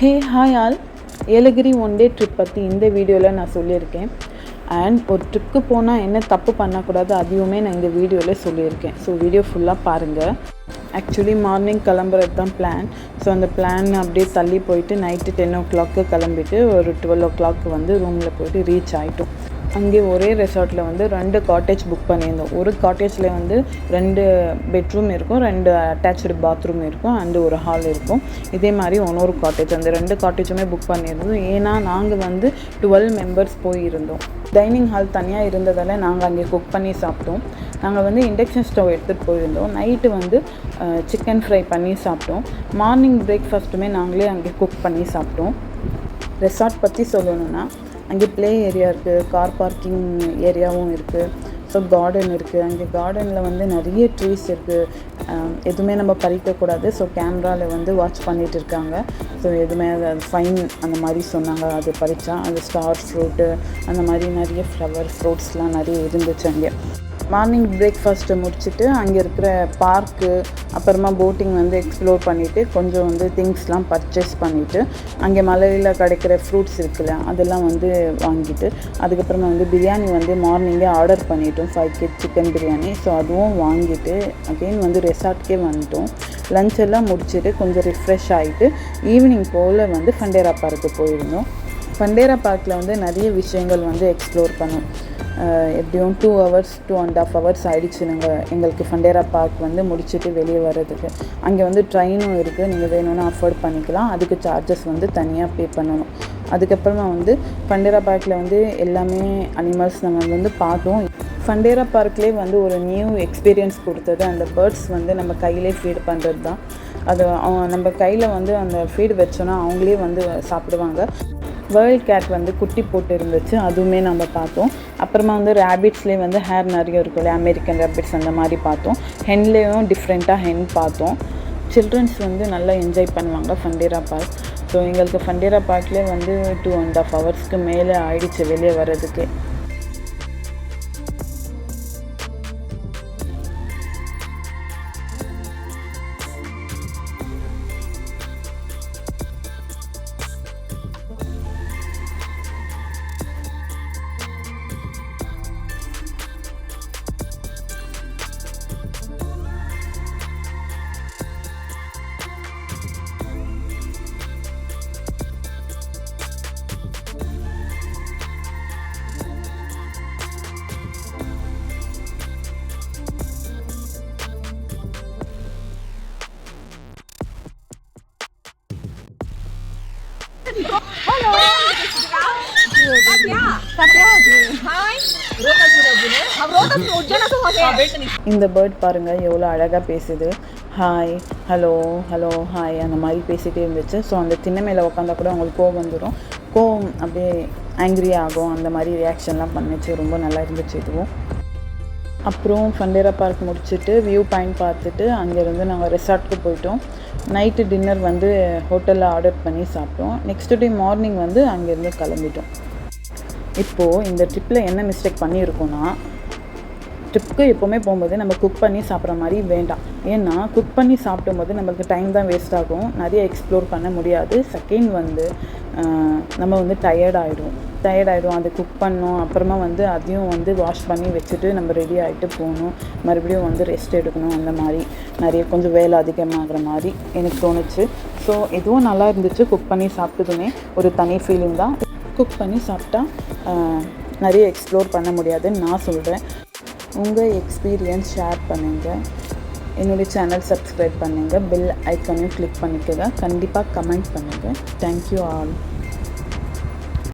Hey hi all Yelagiri one day trip பற்றி இந்த வீடியோவில் நான் சொல்லியிருக்கேன். அண்ட் ஒரு ட்ரிப்புக்கு போனால் என்ன தப்பு பண்ணக்கூடாது அதையுமே நான் இந்த வீடியோவில் சொல்லியிருக்கேன். ஸோ வீடியோ ஃபுல்லாக பாருங்கள் ஆக்சுவலி மார்னிங் கிளம்புறது தான் பிளான் ஸோ அந்த பிளான் அப்படியே தள்ளி போயிட்டு நைட்டு டென் ஓ கிளாக்கு கிளம்பிட்டு ஒரு டுவெல் ஓ கிளாக் வந்து ரூமில் போயிட்டு ரீச் ஆகிட்டோம் அங்கே ஒரே ரெசார்ட்டில் வந்து ரெண்டு காட்டேஜ் புக் பண்ணியிருந்தோம். ஒரு காட்டேஜில் வந்து ரெண்டு பெட்ரூம் இருக்கும் ரெண்டு அட்டாச்சு பாத்ரூம் இருக்கும் அண்டு ஒரு ஹால் இருக்கும். இதே மாதிரி இன்னொரு காட்டேஜ் அந்த ரெண்டு காட்டேஜுமே புக் பண்ணியிருந்தோம். ஏன்னா நாங்கள் வந்து டுவெல் மெம்பர்ஸ் போயிருந்தோம். டைனிங் ஹால் தனியாக இருந்ததால் நாங்கள் அங்கே குக் பண்ணி சாப்பிட்டோம். நாங்கள் வந்து இண்டக்ஷன் ஸ்டவ் எடுத்துகிட்டு போயிருந்தோம். நைட்டு வந்து சிக்கன் ஃப்ரை பண்ணி சாப்பிட்டோம். மார்னிங் பிரேக்ஃபாஸ்ட்டுமே நாங்களே அங்கே குக் பண்ணி சாப்பிட்டோம். ரெசார்ட் பற்றி சொல்லணும்னா அங்கே ப்ளே ஏரியா இருக்குது கார் பார்க்கிங் ஏரியாவும் இருக்குது ஸோ கார்டன் இருக்குது அங்கே கார்டனில் வந்து நிறைய ட்ரீஸ் இருக்குது எதுவுமே நம்ம பறிக்கக்கூடாது ஸோ கேமராவில் வந்து வாட்ச் பண்ணிகிட்டு இருக்காங்க. ஸோ எதுவுமே அது ஃபைன் அந்த மாதிரி சொன்னாங்க. அது பறித்தா அது ஸ்டார் ஃப்ரூட்டு அந்த மாதிரி நிறைய ஃப்ளவர் ஃப்ரூட்ஸ்லாம் நிறைய இருந்துச்சு அங்கே. மார்னிங் பிரேக்ஃபாஸ்ட்டை முடிச்சுட்டு அங்கே இருக்கிற பார்க்கு அப்புறமா போட்டிங் வந்து எக்ஸ்ப்ளோர் பண்ணிவிட்டு கொஞ்சம் வந்து திங்ஸ்லாம் பர்ச்சேஸ் பண்ணிவிட்டு அங்கே மலையில் கிடைக்கிற ஃப்ரூட்ஸ் இருக்குல்ல அதெல்லாம் வந்து வாங்கிட்டு அதுக்கப்புறமா வந்து பிரியாணி வந்து மார்னிங்கே ஆர்டர் பண்ணிட்டோம் five KG chicken biryani. So அதுவும் வாங்கிட்டு அகெயின் வந்து ரெசார்ட்கே வந்துட்டோம். லஞ்ச் எல்லாம் முடிச்சுட்டு கொஞ்சம் ரிஃப்ரெஷ் ஆகிட்டு ஈவினிங் போல் வந்து ஃபண்டேரா பார்க்கு போயிருந்தோம். ஃபண்டேரா பார்க்கில் வந்து நிறைய விஷயங்கள் வந்து எக்ஸ்ப்ளோர் பண்ணோம். எப்படியும் two hours two and half hours ஆகிடுச்சு நாங்கள் எங்களுக்கு ஃபண்டேரா பார்க் வந்து முடிச்சுட்டு வெளியே வர்றதுக்கு. அங்கே வந்து ட்ரெயினும் இருக்குது நீங்கள் வேணும்னா அஃபோர்ட் பண்ணிக்கலாம். அதுக்கு சார்ஜஸ் வந்து தனியாக பே பண்ணணும். அதுக்கப்புறமா வந்து ஃபண்டேரா பார்க்கில் வந்து எல்லாமே அனிமல்ஸ் நம்ம வந்து பார்த்தோம். ஃபண்டேரா பார்க்லேயே வந்து ஒரு நியூ எக்ஸ்பீரியன்ஸ் கொடுத்தது. அந்த பேர்ட்ஸ் வந்து நம்ம கையிலே ஃபீட் பண்ணுறது தான் அது நம்ம கையில் வந்து அந்த ஃபீடு வச்சோன்னா அவங்களே வந்து சாப்பிடுவாங்க. வேர்ல்ட் கேட் வந்து குட்டி போட்டு இருந்துச்சு அதுவுமே நம்ம பார்த்தோம். அப்புறமா வந்து ரேபிட்ஸ்லேயே வந்து ஹேர் நிறைய இருக்கும் இல்லையா? அமெரிக்கன் ரேபிட்ஸ் அந்த மாதிரி பார்த்தோம். ஹென்லேயும் டிஃப்ரெண்ட்டாக ஹென் பார்த்தோம். சில்ட்ரன்ஸ் வந்து நல்லா என்ஜாய் பண்ணுவாங்க ஃபண்டேரா பார்க் ஸோ எங்களுக்கு ஃபண்டேரா பார்க்லேயே வந்து டூ அண்ட் ஆஃப் ஹவர்ஸ்க்கு மேலே ஆயிடுச்சு வெளியே வர்றதுக்கு. இந்த பேர்ட் பாருங்கள் எவ்வளோ அழகாக பேசுது. ஹாய் ஹலோ ஹலோ ஹாய் அந்த மாதிரி பேசிகிட்டே இருந்துச்சு. ஸோ அந்த திண்ணை உட்காந்தா கூட அவங்களுக்கு கோவம் வந்துடும் கோவம் அப்படியே ஆங்க்ரி ஆகும். அந்த மாதிரி ரியாக்ஷன்லாம் பண்ணுச்சு. ரொம்ப நல்லா இருந்துச்சு இதுவும். அப்புறம் ஃபண்டேரா பார்க் முடிச்சுட்டு வியூ பாயிண்ட் பார்த்துட்டு அங்கேருந்து நாங்கள் ரெசார்ட்க்கு போயிட்டோம். நைட்டு டின்னர் வந்து ஹோட்டலில் ஆர்டர் பண்ணி சாப்பிட்டோம். நெக்ஸ்ட் டே மார்னிங் வந்து அங்கேருந்து கிளம்பிட்டோம். இப்போது இந்த ட்ரிப்பில் என்ன மிஸ்டேக் பண்ணியிருக்கோன்னா ட்ரிப்புக்கு எப்போவுமே போகும்போது நம்ம குக் பண்ணி சாப்பிட்ற மாதிரி வேண்டாம். ஏன்னா குக் பண்ணி சாப்பிடும்போது நம்மளுக்கு டைம் தான் வேஸ்ட் ஆகும். நிறைய எக்ஸ்ப்ளோர் பண்ண முடியாது. செகண்ட் வந்து நம்ம வந்து டயர்ட் ஆகிடும் டயர்ட் ஆகிடும் குக் பண்ணோம். அப்புறமா வந்து அதையும் வந்து வாஷ் பண்ணி வச்சுட்டு நம்ம ரெடி ஆகிட்டு போகணும். மறுபடியும் வந்து ரெஸ்ட் எடுக்கணும். அந்த மாதிரி நிறைய கொஞ்சம் வேலை அதிகமாகிற மாதிரி எனக்கு தோணுச்சு. ஸோ எதுவும் நல்லா இருந்துச்சு. குக் பண்ணி சாப்பிட்டதுமே ஒரு தனி ஃபீலிங் தான். குக் பண்ணி சாப்பிட்டா நிறைய எக்ஸ்ப்ளோர் பண்ண முடியாதுன்னு நான் சொல்கிறேன் உங்கள் எக்ஸ்பீரியன்ஸ் ஷேர் பண்ணுங்கள் என்னுடைய சேனல் சப்ஸ்கிரைப் பண்ணுங்கள் பெல் ஐக்கானையும் கிளிக் பண்ணிக்கோங்க. கண்டிப்பாக கமெண்ட் பண்ணுங்கள் தேங்க்யூ ஆல்